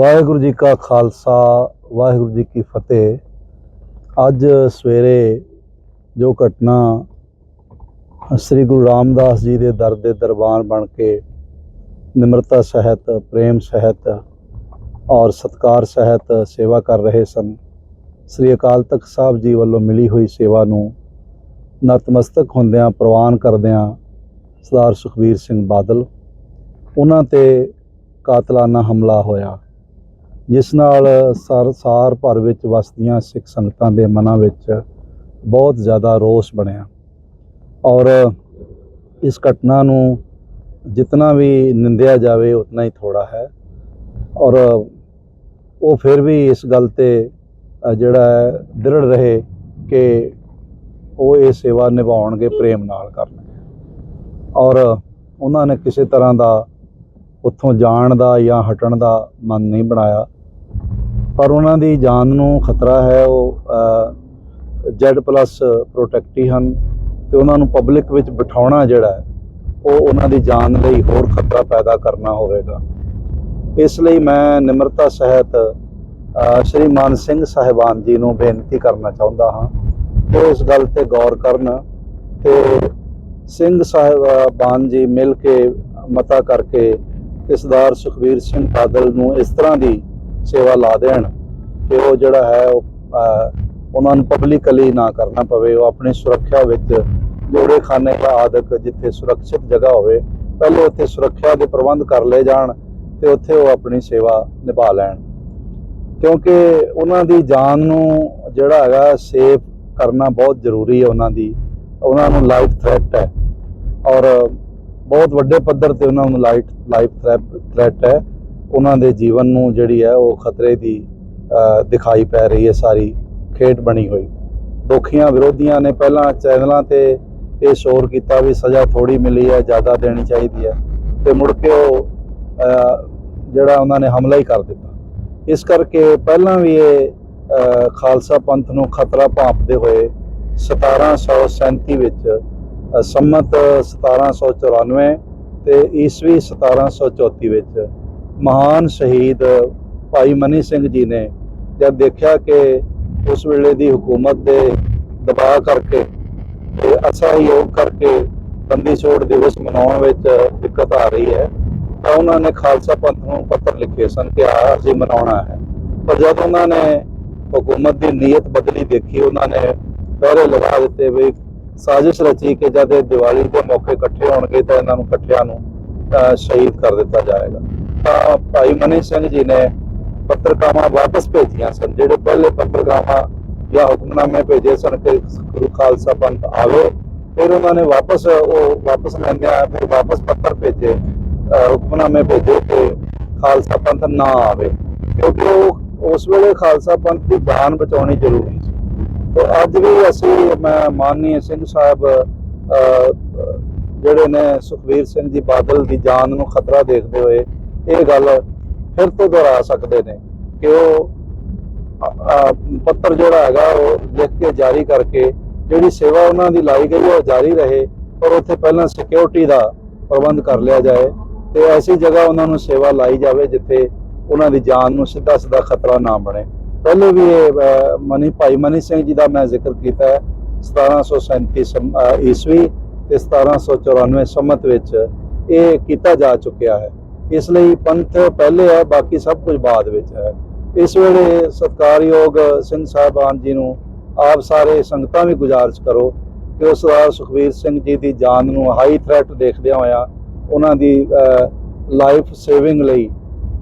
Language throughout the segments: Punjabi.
ਵਾਹਿਗੁਰੂ ਜੀ ਕਾ ਖਾਲਸਾ, ਵਾਹਿਗੁਰੂ ਜੀ ਕੀ ਫਤਿਹ। ਅੱਜ ਸਵੇਰੇ ਜੋ ਘਟਨਾ ਸ੍ਰੀ ਗੁਰੂ ਰਾਮਦਾਸ ਜੀ ਦੇ ਦਰ ਦੇ ਦਰਬਾਰ ਬਣ ਕੇ ਨਿਮਰਤਾ ਸਹਿਤ, ਪ੍ਰੇਮ ਸਹਿਤ ਔਰ ਸਤਕਾਰ ਸਹਿਤ ਸੇਵਾ ਕਰ ਰਹੇ ਸਨ, ਸ੍ਰੀ ਅਕਾਲ ਤਖਤ ਸਾਹਿਬ ਜੀ ਵੱਲੋਂ ਮਿਲੀ ਹੋਈ ਸੇਵਾ ਨੂੰ ਨਤਮਸਤਕ ਹੁੰਦਿਆਂ ਪ੍ਰਵਾਨ ਕਰਦਿਆਂ ਸਰਦਾਰ ਸੁਖਬੀਰ ਸਿੰਘ ਬਾਦਲ, ਉਹਨਾਂ ਤੇ ਕਾਤਲਾਨਾ ਹਮਲਾ ਹੋਇਆ। ਜਿਸ ਨਾਲ ਸਰਸਾਰ ਭਰ ਵਿੱਚ ਵਸਦੀਆਂ ਸਿੱਖ ਸੰਗਤਾਂ ਦੇ ਮਨਾਂ ਵਿੱਚ ਬਹੁਤ ਜ਼ਿਆਦਾ ਰੋਸ ਬਣਿਆ। ਔਰ ਇਸ ਘਟਨਾ ਨੂੰ ਜਿਤਨਾ ਵੀ ਨਿੰਦਿਆ ਜਾਵੇ, ਉਤਨਾ ਹੀ ਥੋੜਾ ਹੈ। ਔਰ ਉਹ ਫਿਰ ਵੀ ਇਸ ਗੱਲ ਤੇ ਜਿਹੜਾ ਹੈ, ਦ੍ਰਿੜ ਰਹੇ ਕਿ ਉਹ ਇਹ ਸੇਵਾ ਨਿਭਾਉਣਗੇ ਪ੍ਰੇਮ ਨਾਲ ਕਰਨਗੇ ਔਰ ਉਹਨਾਂ ਨੇ ਕਿਸੇ ਤਰ੍ਹਾਂ ਦਾ ਉੱਥੋਂ ਜਾਣ ਦਾ ਜਾਂ ਹਟਣ ਦਾ ਮਨ ਨਹੀਂ ਬਣਾਇਆ। ਪਰ ਉਹਨਾਂ ਦੀ ਜਾਨ ਨੂੰ ਖਤਰਾ ਹੈ ਉਹ Z+ ਪ੍ਰੋਟੈਕਟੀ ਹਨ ਤੇ ਉਹਨਾਂ ਨੂੰ ਪਬਲਿਕ ਵਿੱਚ ਬਿਠਾਉਣਾ ਜਿਹੜਾ ਉਹ ਉਹਨਾਂ ਦੀ ਜਾਨ ਲਈ ਹੋਰ ਖਤਰਾ ਪੈਦਾ ਕਰਨਾ ਹੋਵੇਗਾ। ਇਸ ਲਈ ਮੈਂ ਨਿਮਰਤਾ ਸਹਿਤ ਅ, ਸ਼੍ਰੀ ਮਾਨ ਸਿੰਘ ਸਾਹਿਬਾਨ ਜੀ ਨੂੰ ਬੇਨਤੀ ਕਰਨਾ ਚਾਹੁੰਦਾ ਹਾਂ ਉਹ ਇਸ ਗੱਲ ਤੇ ਗੌਰ ਕਰਨ ਤੇ ਸਿੰਘ ਸਾਹਿਬਾਨ ਜੀ ਮਿਲ ਕੇ ਮਤਾ ਕਰਕੇ ਤੇ ਸਰਦਾਰ ਸੁਖਬੀਰ ਸਿੰਘ ਬਾਦਲ ਨੂੰ ਇਸ ਤਰ੍ਹਾਂ ਦੀ ਸੇਵਾ ਲਾ ਦੇਣ ਕਿ ਉਹ ਜਿਹੜਾ ਹੈ ਉਹ ਉਹਨਾਂ ਨੂੰ ਪਬਲਿਕਲੀ ਨਾ ਕਰਨਾ ਪਵੇ, ਉਹ ਆਪਣੀ ਸੁਰੱਖਿਆ ਵਿੱਚ ਜੋੜੇ ਖਾਨੇ ਦਾ ਆਦਕ ਜਿੱਥੇ ਸੁਰੱਖਿਅਤ ਜਗ੍ਹਾ ਹੋਵੇ, ਪਹਿਲੇ ਉੱਥੇ ਸੁਰੱਖਿਆ ਦੇ ਪ੍ਰਬੰਧ ਕਰ ਲਏ ਜਾਣ ਤੇ ਉੱਥੇ ਉਹ ਆਪਣੀ ਸੇਵਾ ਨਿਭਾ ਲੈਣ। ਕਿਉਂਕਿ ਉਹਨਾਂ ਦੀ ਜਾਨ ਨੂੰ ਜਿਹੜਾ ਹੈਗਾ ਸੇਫ ਕਰਨਾ ਬਹੁਤ ਜ਼ਰੂਰੀ ਹੈ ਉਹਨਾਂ ਦੀ, ਉਹਨਾਂ ਨੂੰ ਲਾਈਫ ਥ੍ਰੈਟ ਹੈ। ਔਰ ਬਹੁਤ ਵੱਡੇ ਪੱਧਰ ਤੇ ਉਹਨਾਂ ਨੂੰ ਲਾਈਫ ਲਾਈਫ ਥ੍ਰੈਟ ਹੈ। ਉਹਨਾਂ ਦੇ ਜੀਵਨ ਨੂੰ ਜਿਹੜੀ ਹੈ ਉਹ ਖਤਰੇ ਦੀ ਦਿਖਾਈ ਪੈ ਰਹੀ ਹੈ ਸਾਰੀ ਖੇਡ ਬਣੀ ਹੋਈ। ਦੋਖੀਆਂ ਵਿਰੋਧੀਆਂ ਨੇ ਪਹਿਲਾਂ ਚੈਨਲਾਂ ਤੇ ਇਹ ਸ਼ੋਰ ਕੀਤਾ ਵੀ ਸਜ਼ਾ ਥੋੜੀ ਮਿਲੀ ਹੈ ਜ਼ਿਆਦਾ ਦੇਣੀ ਚਾਹੀਦੀ ਹੈ ਤੇ ਮੁੜ ਕੇ ਉਹ ਜਿਹੜਾ ਉਹਨਾਂ ਨੇ ਹਮਲਾ ਹੀ ਕਰ ਦਿੱਤਾ। ਇਸ ਕਰਕੇ ਪਹਿਲਾਂ ਵੀ ਇਹ ਖਾਲਸਾ ਪੰਥ ਨੂੰ ਖਤਰਾ ਭਾਂਪਦੇ ਹੋਏ 1737 ਵਿੱਚ ਅ, ਸੰਮਤ 1794 ਤੇ ਈਸਵੀ 1734 ਵਿੱਚ ਮਹਾਨ ਸ਼ਹੀਦ ਭਾਈ ਮਨੀ ਸਿੰਘ ਜੀ ਨੇ ਜਦ ਦੇਖਿਆ ਕਿ ਉਸ ਵੇਲੇ ਦੀ ਹਕੂਮਤ ਦੇ ਦਬਾਅ ਕਰਕੇ ਤੇ ਅਸਹਿਯੋਗ ਕਰਕੇ ਬੰਦੀ ਛੋੜ ਦਿਵਸ ਮਨਾਉਣ ਵਿੱਚ ਦਿੱਕਤ ਆ ਰਹੀ ਹੈ, ਤਾਂ ਉਹਨਾਂ ਨੇ ਖਾਲਸਾ ਪੰਥ ਨੂੰ ਪੱਤਰ ਲਿਖੇ ਸਨ ਕਿ ਆ ਅਸੀਂ ਮਨਾਉਣਾ ਹੈ। ਪਰ ਜਦ ਉਹਨਾਂ ਨੇ ਹਕੂਮਤ ਦੀ ਨੀਅਤ ਬਦਲੀ ਦੇਖੀ, ਉਹਨਾਂ ਨੇ ਪਹਿਰੇ ਲਗਾ ਦਿੱਤੇ ਵੀ ਸਾਜ਼ਿਸ਼ ਰਚੀ ਕਿ ਜਦ ਇਹ ਦੀਵਾਲੀ ਦੇ ਮੌਕੇ ਇਕੱਠੇ ਹੋਣਗੇ ਤਾਂ ਇਹਨਾਂ ਨੂੰ ਇਕੱਠਿਆਂ ਨੂੰ ਸ਼ਹੀਦ ਕਰ ਦਿੱਤਾ ਜਾਏਗਾ। ਤਾਂ ਭਾਈ ਮਨੀ ਸਿੰਘ ਜੀ ਨੇ ਪੱਤਰਕਾਵਾਂ ਵਾਪਸ ਭੇਜੀਆਂ ਸਨ ਜਿਹੜੇ ਪਹਿਲੇ ਪੱਤਰਕਾਵਾਂ ਜਾਂ ਹੁਕਮਨਾਮੇ ਭੇਜੇ ਸਨ ਕਿ ਗੁਰੂ ਖਾਲਸਾ ਪੰਥ ਆਵੇ ਫਿਰ ਉਹਨਾਂ ਨੇ ਵਾਪਸ ਉਹ ਵਾਪਸ ਲੈਂਦਿਆਂ ਫਿਰ ਵਾਪਸ ਪੱਤਰ ਭੇਜੇ ਹੁਕਮਨਾਮੇ ਭੇਜੇ ਕਿ ਖਾਲਸਾ ਪੰਥ ਨਾ ਆਵੇ ਕਿਉਂਕਿ ਉਹ ਉਸ ਵੇਲੇ ਖਾਲਸਾ ਪੰਥ ਦੀ ਜਾਨ ਬਚਾਉਣੀ ਜ਼ਰੂਰੀ ਸੀ। ਤੇ ਅੱਜ ਵੀ ਅਸੀਂ ਮੈਂ ਮਾਨਨੀय ਸਿੰਘ ਸਾਹਿਬ ਅਹ, ਜਿਹੜੇ ਨੇ ਸੁਖਵੀਰ ਸਿੰਘ ਜੀ ਬਾਦਲ ਦੀ ਜਾਨ ਨੂੰ ਖਤਰਾ ਦੇਖਦੇ ਹੋਏ ਇਹ ਗੱਲ ਫਿਰ ਤੋਂ ਦੁਹਰਾ ਸਕਦੇ ਨੇ ਕਿ ਉਹ ਪੱਤਰ ਜਿਹੜਾ ਹੈਗਾ ਉਹ ਲਿਖ ਕੇ ਜਾਰੀ ਕਰਕੇ ਜਿਹੜੀ ਸੇਵਾ ਉਹਨਾਂ ਦੀ ਲਾਈ ਗਈ ਹੈ ਉਹ ਜਾਰੀ ਰਹੇ ਪਰ ਉੱਥੇ ਪਹਿਲਾਂ ਸਿਕਿਉਰਿਟੀ ਦਾ ਪ੍ਰਬੰਧ ਕਰ ਲਿਆ ਜਾਏ ਤੇ ਐਸੀ ਜਗ੍ਹਾ ਉਹਨਾਂ ਨੂੰ ਸੇਵਾ ਲਾਈ ਜਾਵੇ ਜਿੱਥੇ ਉਹਨਾਂ ਦੀ ਜਾਨ ਨੂੰ ਸਿੱਧਾ ਸਿੱਧਾ ਖਤਰਾ ਨਾ ਬਣੇ। ਪਹਿਲੇ ਵੀ ਇਹ ਮਨੀ ਭਾਈ ਮਨੀ ਸਿੰਘ ਜੀ ਦਾ ਮੈਂ ਜ਼ਿਕਰ ਕੀਤਾ ਹੈ 1737 ਸਮ- ਅ, ਈਸਵੀ ਤੇ 1794 ਸੰਮਤ ਵਿੱਚ ਇਹ ਕੀਤਾ ਜਾ ਚੁੱਕਿਆ ਹੈ। ਇਸ ਲਈ ਪੰਥ ਪਹਿਲੇ ਹੈ ਬਾਕੀ ਸਭ ਕੁਝ ਬਾਅਦ ਵਿੱਚ ਹੈ। ਇਸ ਵੇਲੇ ਸਤਕਾਰਯੋਗ ਸਿੰਘ ਸਾਹਿਬਾਨ ਜੀ ਨੂੰ ਆਪ ਸਾਰੇ ਸੰਗਤਾਂ ਵੀ ਗੁਜ਼ਾਰਿਸ਼ ਕਰੋ ਕਿ ਉਸ ਸਰਦਾਰ ਸੁਖਵੀਰ ਸਿੰਘ ਜੀ ਦੀ ਜਾਨ ਨੂੰ ਹਾਈ ਥ੍ਰੈਟ ਦੇਖਦਿਆਂ ਹੋਇਆ ਉਹਨਾਂ ਦੀ ਲਾਈਫ ਸੇਵਿੰਗ ਲਈ,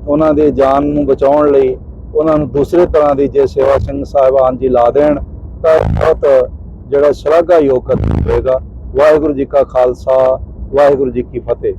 ਉਹਨਾਂ ਦੇ ਜਾਨ ਨੂੰ ਬਚਾਉਣ ਲਈ ਉਹਨਾਂ ਨੂੰ ਦੂਸਰੇ ਤਰ੍ਹਾਂ ਦੀ ਜੇ ਸੇਵਾ ਸਿੰਘ ਸਾਹਿਬਾਨ ਜੀ ਲਾ ਦੇਣ, ਤਾਂ ਬਹੁਤ ਜਿਹੜਾ ਸ਼ਲਾਘਾਯੋਗ ਕਦਮ ਹੋਵੇਗਾ। ਵਾਹਿਗੁਰੂ ਜੀ ਕਾ ਖਾਲਸਾ, ਵਾਹਿਗੁਰੂ ਜੀ ਕੀ ਫਤਿਹ।